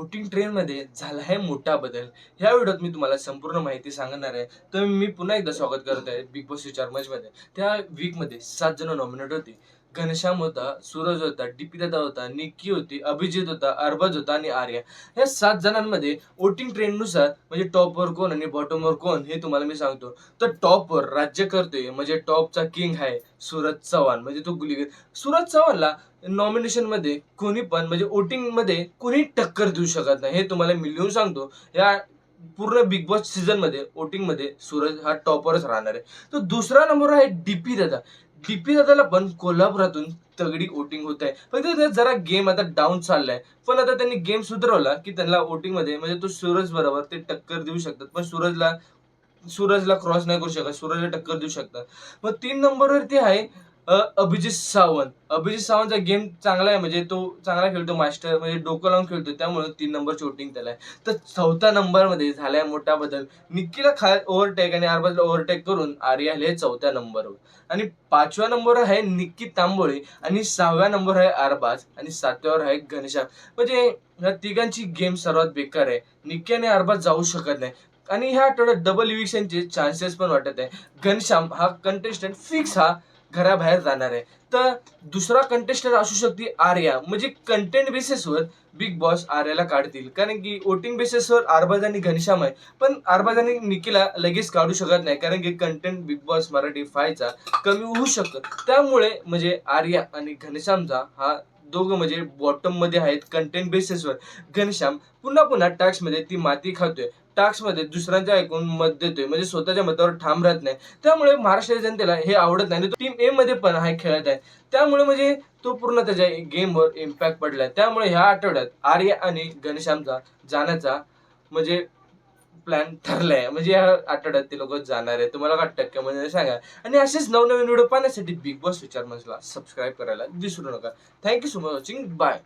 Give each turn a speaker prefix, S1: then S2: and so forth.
S1: Voting ट्रेनमध्ये झाला आहे मोठा बदल. ह्या व्हिडिओत मी तुम्हाला संपूर्ण माहिती सांगणार आहे. तर मी पुन्हा एकदा स्वागत करत आहे बिग बॉस विचारमध्ये. त्या वीकमध्ये सात जण नॉमिनेट होते. घनश्याम होता सूरज होता डीपी दादा होता निक्की होती अभिजित होता अरबाज होता आणि आर्या. या सात जणांमध्ये वोटिंग ट्रेंडनुसार म्हणजे टॉपवर कोण आणि बॉटमवर कोण हे तुम्हाला मी सांगतो. तर टॉपवर राज्य करतोय म्हणजे टॉपचा किंग आहे सूरज चव्हाण. म्हणजे तो गुलीगर सूरज चव्हाणला नॉमिनेशनमध्ये कोणी पण म्हणजे वोटिंगमध्ये कोणी टक्कर देऊ शकत नाही. हे तुम्हाला मी लिहून सांगतो. या पूर्ण बिग बॉस सीझनमध्ये सूरज हा टॉपरच राहणार आहे. तर दुसरा नंबर आहे डीपी दादा. डीपी दादाला पण कोल्हापुरातून तगडी वोटिंग होत आहे. फक्त ते जरा गेम आता डाऊन चाललाय. पण आता त्यांनी गेम सुधारवला की त्यांना वोटिंगमध्ये म्हणजे तो सूरज बरोबर ते टक्कर देऊ शकतात. पण सूरजला सूरजला क्रॉस नाही करू शकत. सूरजला टक्कर देऊ शकतात. मग तीन नंबरवरती आहे अभिजित सावंत. अभिजित सावंतचा गेम चांगला आहे म्हणजे तो चांगला खेळतो मास्टर म्हणजे डोकं लावून खेळतो त्यामुळे तीन नंबर शूटिंग त्याला आहे. तर चौथ्या नंबरमध्ये झालाय मोठा बदल. निक्कीला खा ओव्हरटेक आणि आरबाजला ओव्हरटेक करून आर्या आले चौथ्या नंबरवर आणि पाचव्या नंबरवर आहे निक्की तांबोळे आणि सहाव्या नंबर आहे अरबाज आणि सातव्यावर आहे घनश्याम. म्हणजे ह्या तिघांची गेम सर्वात बेकार आहे. निक्की आणि अरबाज जाऊ शकत नाही. आणि ह्या आठवड्यात डबल इव्हिक्शनचे चान्सेस पण वाटत आहे. घनश्याम हा कंटेस्टंट फिक्स हा घराबाहेर जाणार आहे. तर दुसरा कंटेस्टंट असू शकते आर्या. म्हणजे कंटेंट बेसिसवर बिग बॉस आर्याला काढतील. कारण की वोटिंग बेसिसवर आरबाज आणि घनश्याम आहे. पण आरबाज आणि निकीला लगेच काढू शकत नाही. कारण की कंटेंट बिग बॉस मराठी फायचा कमी होऊ शकतं. त्यामुळे म्हणजे आर्या आणि घनश्यामचा हा दोघं म्हणजे बॉटममध्ये आहेत कंटेंट बेसिसवर घनश्याम पुन्हा पुन्हा टॅक्समध्ये ती माती खातोय. टास्कमध्ये दुसऱ्यांच्या ऐकून मत देतोय. म्हणजे स्वतःच्या मतावर ठाम राहत नाही. त्यामुळे महाराष्ट्र जनतेला हे आवडत नाही. टीम ए मध्ये पण हा खेळत आहे. त्यामुळे म्हणजे तो पूर्ण त्याच्या गेमवर इम्पॅक्ट पडलाय. त्यामुळे ह्या आठवड्यात आर्य आणि घनश्यामचा जाण्याचा म्हणजे प्लॅन ठरलाय. म्हणजे या आठवड्यात ते लोक जाणार आहे तुम्हाला काय टक्के म्हणजे सांगा. आणि असेच नवनवीन व्हिडिओ पाहण्यासाठी बिग बॉस विचार मंचला सबस्क्राईब करायला विसरू नका. Thank you so much watching bye